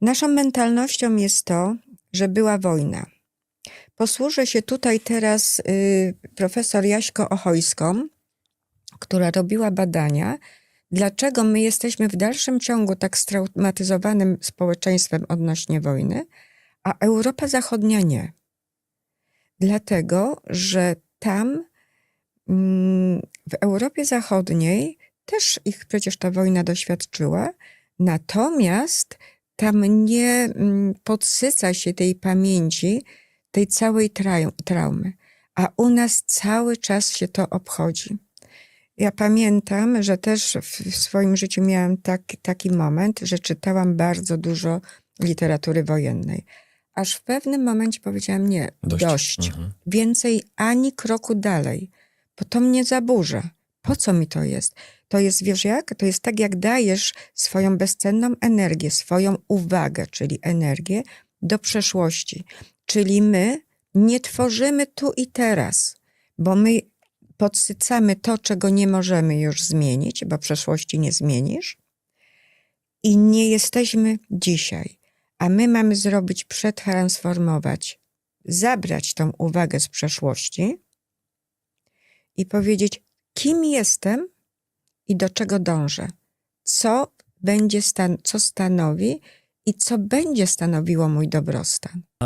Naszą mentalnością jest to, że była wojna. Posłużę się tutaj teraz y, profesor Jaśko Ochojską, która robiła badania, dlaczego my jesteśmy w dalszym ciągu tak straumatyzowanym społeczeństwem odnośnie wojny, a Europa Zachodnia nie. Dlatego, że tam mm, w Europie Zachodniej też ich przecież ta wojna doświadczyła, natomiast tam nie mm, podsyca się tej pamięci, tej całej trau- traumy, a u nas cały czas się to obchodzi. Ja pamiętam, że też w, w swoim życiu miałam tak, taki moment, że czytałam bardzo dużo literatury wojennej. Aż w pewnym momencie powiedziałam nie, Dość. dość. Mhm. Więcej ani kroku dalej, bo to mnie zaburza. Po co mi to jest? To jest, wiesz jak? To jest tak, jak dajesz swoją bezcenną energię, swoją uwagę, czyli energię do przeszłości. Czyli my nie tworzymy tu i teraz, bo my podsycamy to, czego nie możemy już zmienić, bo przeszłości nie zmienisz. I nie jesteśmy dzisiaj. A my mamy zrobić, przetransformować, zabrać tą uwagę z przeszłości i powiedzieć, kim jestem i do czego dążę. Co będzie stan- co stanowi i co będzie stanowiło mój dobrostan.